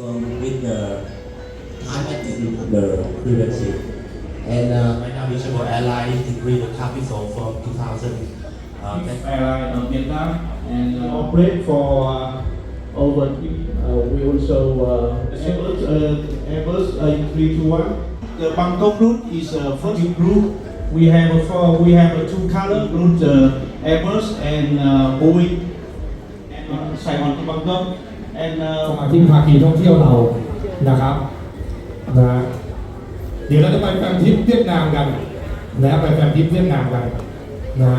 um, with the Thai Pacific the previous year. and uh, Right now, Visible Airlines increased the capital from 2000. Uh, that- airline of Vietnam and uh, operate for uh, over uh, we also uh, Airbus, uh, Airbus uh, 321. The Bangkok route is uh, first route. We have a four, we have a two color route uh, Airbus and uh, Boeing uh, Saigon to Bangkok and ส uh, มาชิกภาคีท่องเที่ยวเรานะครับนะเดี๋ยวเราจะไปแฟนทริปเวียดนามกันนะไปแฟนทริปเวียดนามกันนะ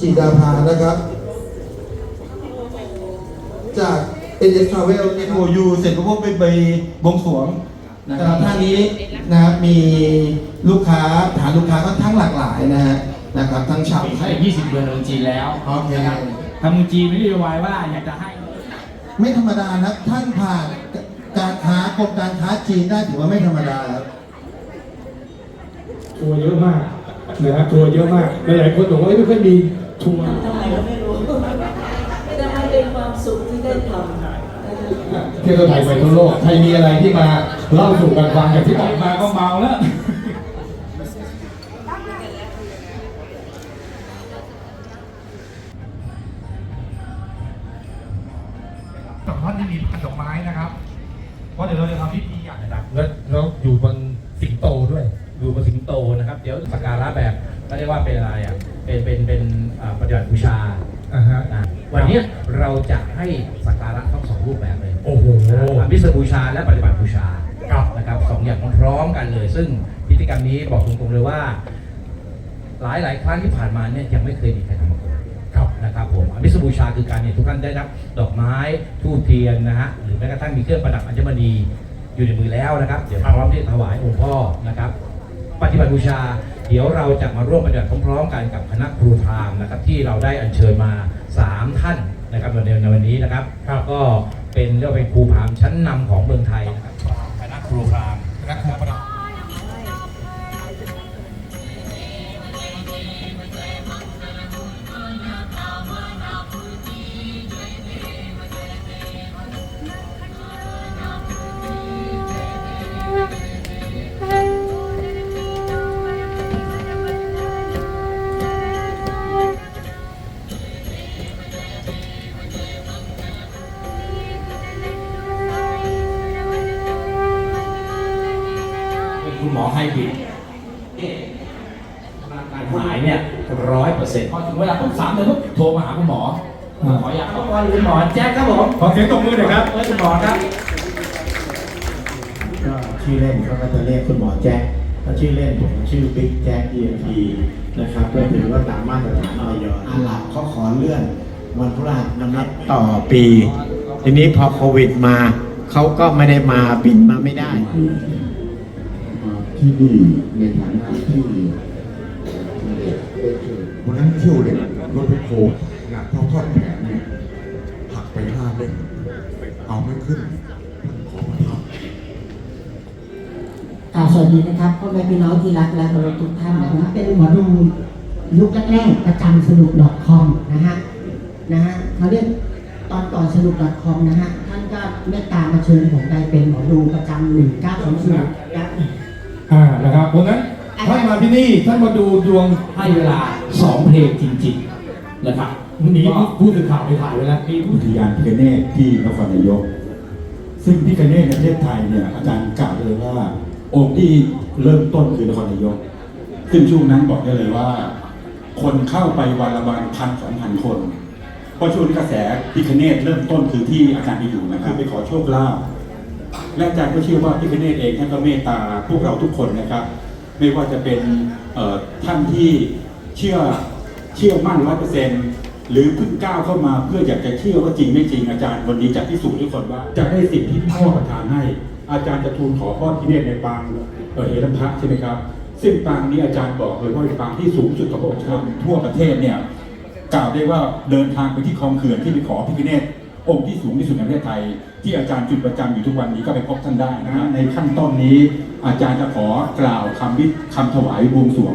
จิตาภานะครับ จาก NS Travel เอ็นโอยูเสร็จก็พวกไปไปบวงสรวง นะคสำหรัรับบท่านนี้นะครับมีลูกค้าฐานลูกค้าค่อนข้างหลากหลายนะฮะนะครับทั้งชาวใช่20เดือนเมืองจีนแล้วโอเค นะครับทางเมืองจีนไม่ได้วายว่าอยากจะให้ ไม่ธรรมดานะท่านผ่านการค้ากรมการค้าจีนได้ถือว่าไม่ธรรมดาครับทัวร์เยอะมากนะครับทัวร์เยอะมากหลายๆคนบอกว่าเอ้ยไม่ค่อยมีทัวร์ ทำไมก็ไม่รู้แต่มันเป็นความสุขที่ได้ทำนะคะ เที่ยวไทยไปทั่วโลกใครมีอะไรที่มาเล่าสู่กันฟังอย่างที่บอกมาก็เมาแล้วสำท่านที่มีดอกไม้นะครับเพราะเดี๋ยวเราจะทำพิธีใหญ่นะครับแล้วแล้วอยู่บนสิงโตด้วยดูบนสิงโตนะครับ เดี๋ยวสักการะแบบก็เรียกว่าเป็นอะไรอะเป็นเป็นเป็นอ่าปฏิบัติบูชาอ่าฮะนะวันเนี้ยเราจะให้สักการะทั้งสองรูปแบบเลย โอ้โหอภิสบูชาและปฏิบัติบูชาครับนะครับสองอย่างพร้อมๆกันเลย ซึ่งพิธีกรรมนี้บอกตรงๆเลยว่า หลายหลายๆครั้งที่ผ่านมาเนี่ยยังไม่เคยมีใครทำมาก่อนครับนะครับผมอภิสบูชาคือการเนี่ยทุกท่านได้รับดอกไม้ทูบเทียนนะฮะหรือแม้กระทั่งมีเครื่องประดับอัญมณีอยู่ในมือแล้วนะครับเดี๋ยวพร้อมที่จะถวายองค์พ่อนะครับ ปฏิบัติบูชาเดี๋ยวเราจะมาร่วมปฏิบัติพร้อมๆกันกับคณะครูพราหมณ์นะครับที่เราได้อัญเชิญมา 3 ท่านนะครับในในวันนี้นะครับก็ เป็นเรียกว่าเป็นครูพราหมณ์ชั้นนำของเมืองไทยนะครับคณะครูพราหมณ์คณะครูพระดับเป็นคุณ หมอให้บิดการหายเนี่ยร้อยเปอร์เซ็นต์พอถึงเวลาปุ๊บสามเดือนปุ๊บโทรมาหาคุณหมอขออยากเข้าก่อนคุณหมอแจ็คครับผมขอเสียงตบมือหน่อยครับเอ้ยคุณหมอครับก็ชื่อเล่นเขาก็จะเรียกคุณหมอแจ็คถ้าชื่อเล่นผมชื่อบิ๊กแจ็ค EMP นะครับก็ถือว่าตามมาตรฐานออยอาหลับเขาขอเลื่อนวันพฤหัสนับต่อปี ทีนี้พอโควิดมาเขาก็ไม่ได้มาบินมาไม่ได้ ที่นี่ในฐานะที่วันนั้นเที่ยวเด็กรถไปโคงานเท่าทอดแผนเนี่ยหักไปห้าเล่มเอาไม่ขึ้นขอมาทำอ่าสวัสดีนะครับพ่อแม่พี่น้องที่รักและเคารพทุกท่านนะครับเป็นหมอดูยุคแรกๆประจำสนุก .com นะฮะนะฮะเขาเรียกตอนก่อนสนุก .com นะฮะท่านก็เมตตามาเชิญผมไปเป็นหมอดูประจำหนึ่งเก้าสองศูนย์นะ อ่านะครับเพราะงั้นท่านมาที่นี่ท่านมาดูดวงให้เวลาสองเพลงจริงๆนะครับหนีผู้สื่อข่าวไปถ่ายไว้แล้วมีผู้อุทยานพิคเนตที่นครนายก ซึ่งพิคเนตในประเทศไทยเนี่ยอาจารย์กล่าวเลยว่าองค์ที่เริ่มต้นคือนครนายก ซึ่งช่วงนั้นบอกได้เลยว่า คนเข้าไปวันละวันพันสองพันคนเพราะช่วงนี้กระแสพิคเนตเริ่มต้นคือที่อาจารย์ไปอยู่นะครับไปขอโชคลาภ และอาจารย์ก็เชื่อว่าพิคเนตเองท่านก็เมตตาพวกเราทุกคนนะครับ ไม่ว่าจะเป็นท่านที่เชื่อเชื่อมั่นร้อยเปอร์เซ็นต์หรือเพิ่งก้าวเข้ามาเพื่ออยากจะเชื่อว่าจริงไม่จริงอาจารย์วันนี้จะพิสูจน์ให้คนว่า จะได้สิ่งที่พ่อประทานให้ อาจารย์จะทูลขอพ่อที่เนี่ยในปางเอ่อเฮรัมพะใช่ไหมครับ ซึ่งปางนี้อาจารย์บอกเลยว่าเป็นปางที่สูงสุดของพระองค์ท่านทั่วประเทศเนี่ยกล่าวได้ว่าเดินทางไปที่คลองเขื่อนที่ไปขอพิคเนต องค์ที่สูงที่สุดในประเทศไทย ที่อาจารย์จุดประจำอยู่ทุกวันนี้ก็ไปพบท่านได้นะฮะในขั้นต้นนี้อาจารย์จะขอกล่าวคำวิคำถวายบวงสรวง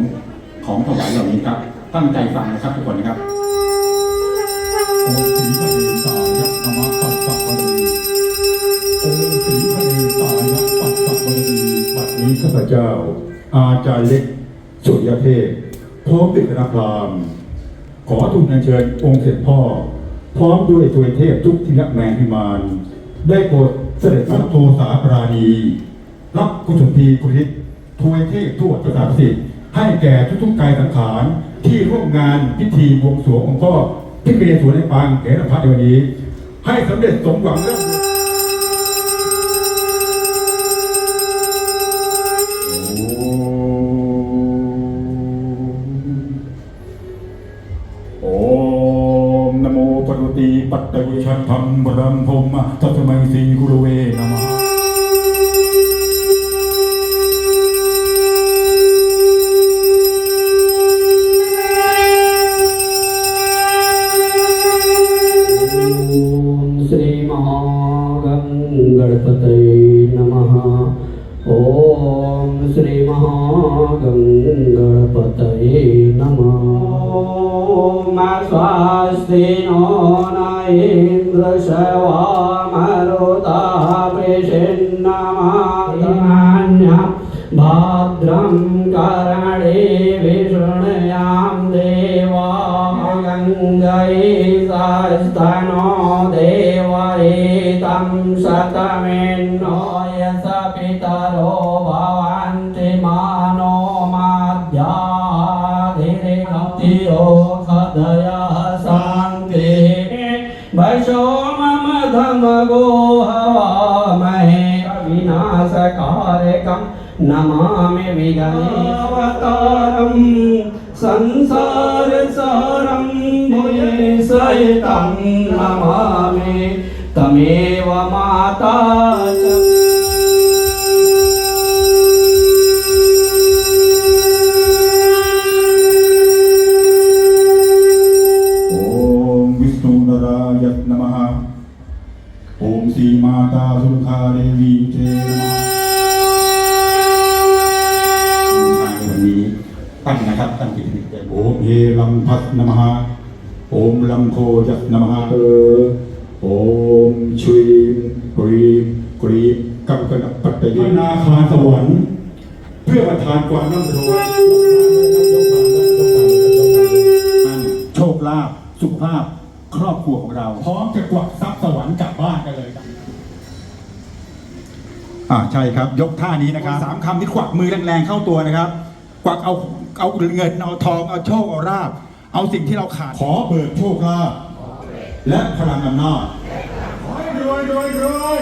ของถวายเหล่านี้ครับ ตั้งใจฟังนะครับทุกคนนะครับโอมศรีพระเดชายักษ์นมะปัสสะวรีโอมศรีพระเดชายักษ์ปัสสะวรีบัดนี้ข้าพเจ้า อาจารย์เล็กสุริยเทพพร้อมด้วยคณะพราหมณ์ขอทูลอัญเชิญองค์เสด็จพ่อ พร้อมด้วยทวยเทพทุกทินแมนพิมาน ได้โปรดเสด็จพระโทสาปราณีรับกุศลทีกุริศทวยเทพทั่วประสาทสิทธิ์ให้แก่ทุกๆกายสังขารที่ร่วมงานพิธีบวงสรวงองค์พ่อที่เกเรสวนในปางเกศพัฒในวันนี้ ให้สำเร็จสมหวังและ นะโมปรุติปัตตวิชัตธรรมรัมพมทัตมัยสีกุรเวนะมะ श्रीमहागणपतये नमः ॐ श्रीमहागङ्गणपतये नमः। म स्वास्ति नो इन्द्रशवामरुता पेषण्य भाद्रं करणे विष्णयां देवा। गङ्गये स्वास्ता खदयः शान्ति वशो मम धमगो हवामहे विनाशकारकं नमामि विगणेशवतारम् संसारसारं भुये सहितं नमामि तमेव माता เฮลัมพัสนมหโอมลัมโพยัสนมหเออโอมชุยกรีมกรีมกัมกนับปัตตยนาคาสวรรค์ เพื่อประทานความร่ำรวยโชคลาภสุขภาพครอบครัวของเรา พร้อมจะกวักทรัพย์สวรรค์กลับบ้านกันเลยครับอ่าใช่ครับ ยกท่านี้นะครับสามคำที่กวักมือแรงๆเข้าตัวนะครับ กวักเอา เอาเงินเอาทองเอาโชคเอาราบ เอาสิ่งที่เราขาด ขอเบิกโชคลาภและพลังอำนาจขอให้รวยรวยรวย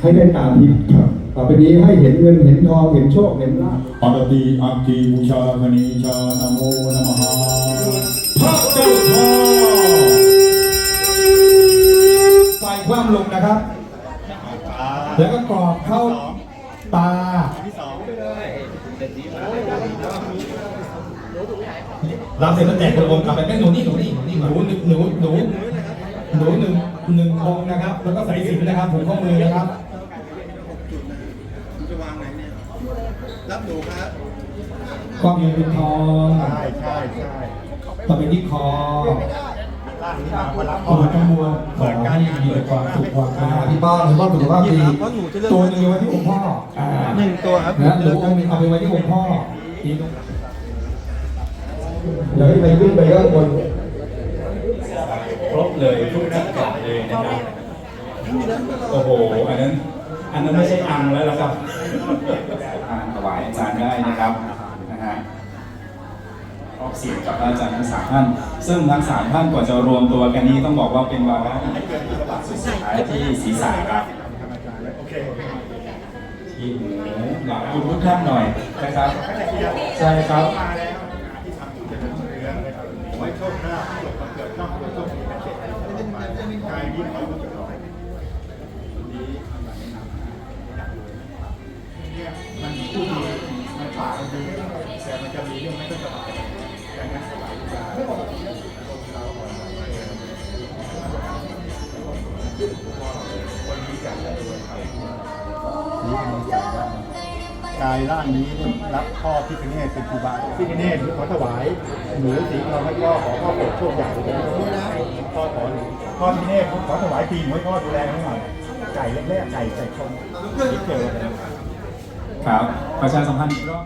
ให้ได้ตามที่ต่อไปนี้ให้เห็นเงินเห็นทองเห็นโชคเห็นลาภปรตีอักขีบูชาคณีชานะโมนะมหาพระเจ้าข้าไฟคว่ำลงนะครับ แล้วก็กรอบเข้าตา รับเสร็จแล้วแจกคนละองกลับไปแม่หนูนี่หนูนี่หนูนี่หนูหนูหนูหนูหนึ่งหนึ่งองนะครับ แล้วก็ใส่สินนะครับผูกข้อมือนะครับจะวางไหนเนี่ยรับหนูครับความเงินเป็นทองใช่ใช่ใช่ต่อไปที่คอ ขอประมวลขอให้มีแต่ความสุขความสบายที่บ้านหรือว่าสุขภาพดีตัวหนึงไว้ที่องค์พ่อหนึ่งตัวครับนะหรือองค์หนึงเอาไปไว้ที่องค์พ่ออีกเดี๋ยวให้ไปขึ้นไปข้างบนครบเลยทุกจักรเลยนะครับโอ้โหอันนั้นอันนั้นไม่ใช่อังแล้วล่ะครับถวายอาจารย์ได้นะครับ เสียงกับอาจารย์ทั้งสามท่าน ซึ่งทั้งสามท่านกว่าจะรวมตัวกันนี้ต้องบอกว่าเป็นวาระสุดท้ายที่ศีรษะครับที่หูหลับคุณทุกท่านหน่อยนะครับใช่ครับไว้โชคหน้าที่หลบมาเกิดนอกตัวต้องมีเขตกายยิ้มเขาจะลอยเนี่ยมันผู้ดีมันผ่ามันดีแต่มันจะมีเรื่องไม่ค่อย กายร่างนี้รับพ่อพิคเนตเป็นครูบาพิคเนตขอถวายหนูสีเราให้พ่อขอพ่อโปรดโชคใหญ่เลยนะพ่อขอหนูพ่อพิคเนตขอถวายปีหนูให้พ่อดูแลให้หน่อยไก่เล็กๆไก่ไก่ชนที่เกิดครับประชาสัมพันธ์อีกรอบ